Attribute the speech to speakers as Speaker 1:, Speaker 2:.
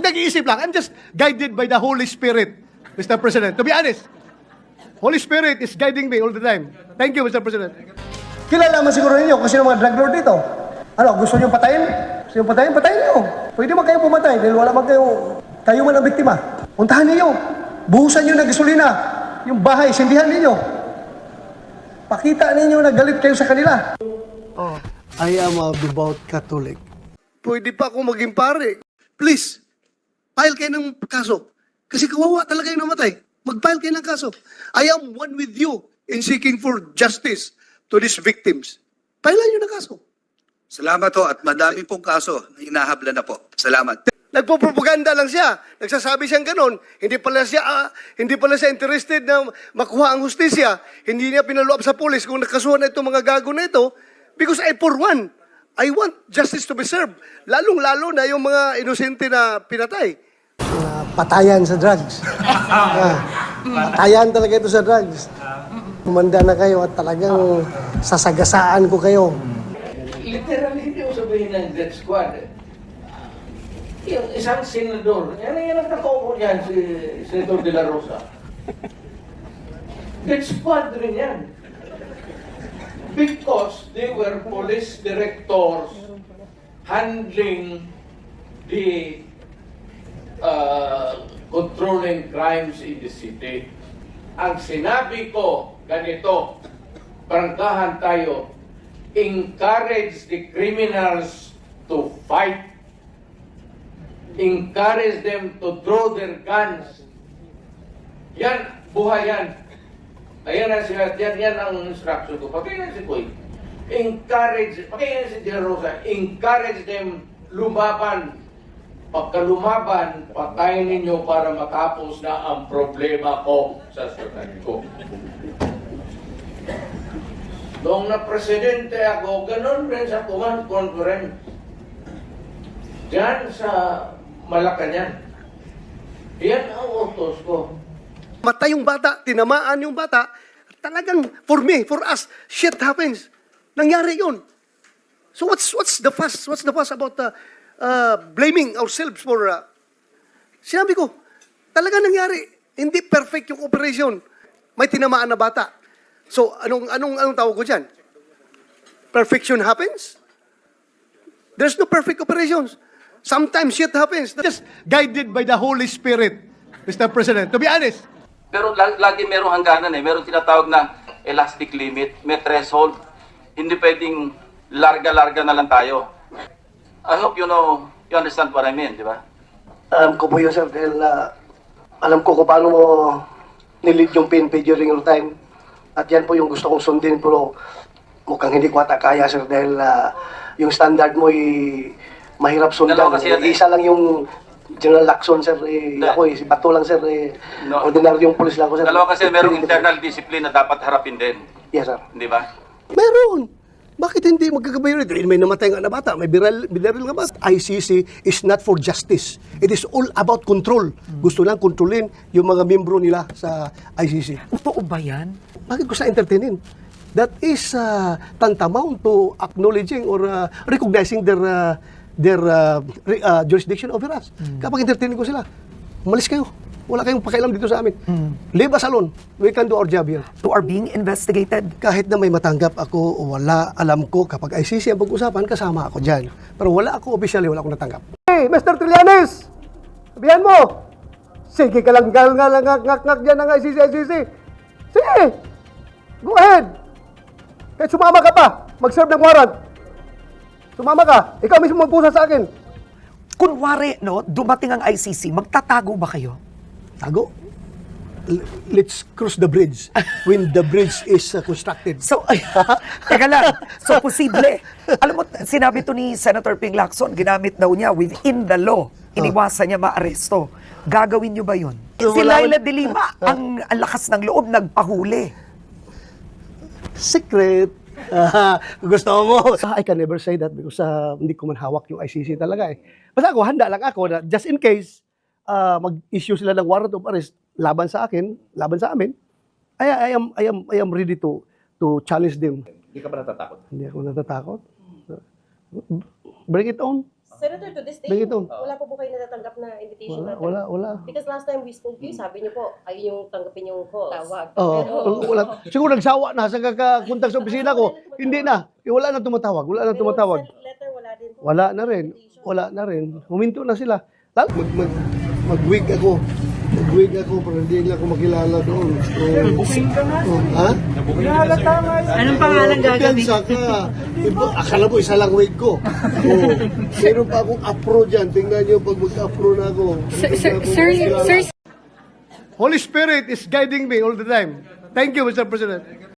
Speaker 1: Nag-iisip lang. I'm just guided by the Holy Spirit, Mr. President. To be honest, Holy Spirit is guiding me all the time. Thank you, Mr. President.
Speaker 2: Kilala naman siguro ninyo kung sino mga drug lord dito. Ano, gusto nyo patayin? Gusto nyo patayin? Patayin nyo. Pwede man kayo pumatay dahil wala man kayo, kayo man ang biktima. Puntahan ninyo. Buhusan nyo ng gasolina. Yung bahay, sindihan ninyo. Pakita ninyo na galit kayo sa kanila.
Speaker 1: Oh, I am a devout Catholic. Pwede pa ako maging pare. Please, file kayo ng kaso. Kasi kawawa talaga yung namatay. Mag-file kayo ng kaso. I am one with you in seeking for justice to these victims. Filean nyo ng kaso.
Speaker 3: Salamat ho at madami pong kaso na hinahabla na po. Salamat.
Speaker 1: Nagpo-propaganda lang siya. Nagsasabi siyang ganon. Hindi pala siya ah, hindi pala siya interested na makuha ang hustisya. Hindi niya pinaloob sa pulis kung nakasuhan na itong mga gago na ito. Because I, for one, I want justice to be served. Lalong-lalo na yung mga inosente na pinatay.
Speaker 2: Patayan sa drugs. Ah, patayan talaga ito sa drugs. Kumanda na kayo at talagang sasagasaan ko kayo.
Speaker 4: literally hindi mo sabihin ng death squad. eh. Yung isang senador, yan yan ang nakaupo niyan, si Senador De La Rosa. Death squad rin yan. Because they were police directors handling the uh, controlling crimes in the city. Ang sinabi ko, ganito, baranggahan tayo, encourage the criminals to fight, encourage them to draw their guns. Yan, buhay yan. Ayan ang sila, yan, yan ang instruction ko. Pakinggan si Koy. Encourage, pakinggan si De La Rosa, encourage them lumaban. Pagka lumaban, patayin ninyo para matapos na ang problema ko sa syudad ko. Noong na-presidente ako, ganun rin sa command conference. Diyan sa Malacanang. Yan ang utos ko.
Speaker 1: Matay yung bata, tinamaan yung bata. Talagang, for me, for us, shit happens. Nangyari yun. So what's what's the fuss? What's the fuss about uh, uh, blaming ourselves for... Uh, sinabi ko, talaga nangyari. Hindi perfect yung operation. May tinamaan na bata. So anong anong anong tawag ko diyan? Perfection happens? There's no perfect operations. Sometimes shit happens. Just guided by the Holy Spirit, Mr. President. To be honest,
Speaker 5: Pero la- lagi merong hangganan eh. Merong tinatawag na elastic limit, may threshold. Hindi pwedeng larga-larga na lang tayo. I hope you know, you understand what I mean, di ba?
Speaker 2: Alam ko po yun, sir, dahil na alam ko kung paano mo nilid yung PNP during your time. At yan po yung gusto kong sundin, pero mukhang hindi ko ata kaya, sir, dahil ah, yung standard mo ay mahirap sundan.
Speaker 5: Dalawa kasi yan eh.
Speaker 2: Isa lang yung General Lacson, sir. Eh, ako eh, si Bato lang, sir. Eh,
Speaker 5: No.
Speaker 2: Ordinaryong police lang ako, sir.
Speaker 5: Dalawa kasi merong internal discipline na dapat harapin din.
Speaker 2: Yes, sir.
Speaker 5: Di ba?
Speaker 1: Meron. Bakit hindi magkakabayo rito? May namatay nga na bata, may biral, binaril nga bata. ICC is not for justice. It is all about control. Gusto lang kontrolin yung mga membro nila sa ICC.
Speaker 6: Totoo ba yan?
Speaker 1: Bakit ko sa entertainin? That is uh, tantamount to acknowledging or uh, recognizing their uh, their uh, re- uh, jurisdiction over us. Kapag entertainin ko sila, umalis kayo. Wala kayong pakialam dito sa amin. Leave us alone. We can do our job here.
Speaker 6: To are being investigated?
Speaker 1: kahit na may matanggap ako o wala, alam ko kapag ICC ang pag-usapan, kasama ako dyan. Pero wala ako officially, wala akong natanggap. Hey, Mr. Trillanes! Sabihan mo! Sige ka lang, gal nga lang, ngak, ngak, ngak dyan ng ICC, ICC. Sige! Go ahead! Kahit sumama ka pa, mag-serve ng warrant. Sumama ka, ikaw mismo magpusa sa akin.
Speaker 6: Kunwari, no, dumating ang ICC, magtatago ba kayo?
Speaker 1: Tago. Let's cross the bridge when the bridge is uh, constructed.
Speaker 6: So, ay, teka lang. So, posible. Alam mo, sinabi to ni Senator Ping Lacson, ginamit daw niya within the law. Iniwasan niya maaresto. Gagawin niyo ba yun?
Speaker 1: So,
Speaker 6: Si Laila de Lima, ang, ang lakas ng loob, nagpahuli.
Speaker 1: secret. Ah, gusto mo. I can never say that because ah, hindi ko man hawak yung ICC talaga eh. Basta ako, handa lang ako na just in case ah, mag-issue sila ng warrant of arrest laban sa akin, laban sa amin, I, I am I am I am ready to to challenge them.
Speaker 7: Hindi ka ba natatakot?
Speaker 1: Hindi ako natatakot. Bring it on.
Speaker 7: Senator, to this day,
Speaker 1: Bakit ito?
Speaker 7: wala po po kayo natatanggap na invitation
Speaker 1: Wala,
Speaker 7: natin.
Speaker 1: wala, wala.
Speaker 7: Because last time we spoke to you, sabi niyo po, kayo yung tanggapin yung calls. Tawag.
Speaker 1: Oo, wala. Siguro nagsawa na sa kakakontak sa opisina ko. Hindi na. Eh, wala na tumatawag. Wala na tumatawag.
Speaker 7: letter, wala din po.
Speaker 1: Wala na rin. Wala na rin. Huminto na sila. Mag, mag, mag-wig ako. Mag-wig ako para hindi nila ako makilala doon. So, booking ka nga. ha?
Speaker 8: Anong pangalan gagawin?
Speaker 1: Kumpiyansa ka. Iba, akala mo isa lang wig ko. Oh, meron pa akong afro dyan. Tingnan nyo pag mag-afro na ako.
Speaker 8: Sir, sir,
Speaker 1: na
Speaker 8: sir, sir,
Speaker 1: Holy Spirit is guiding me all the time. Thank you, Mr. President.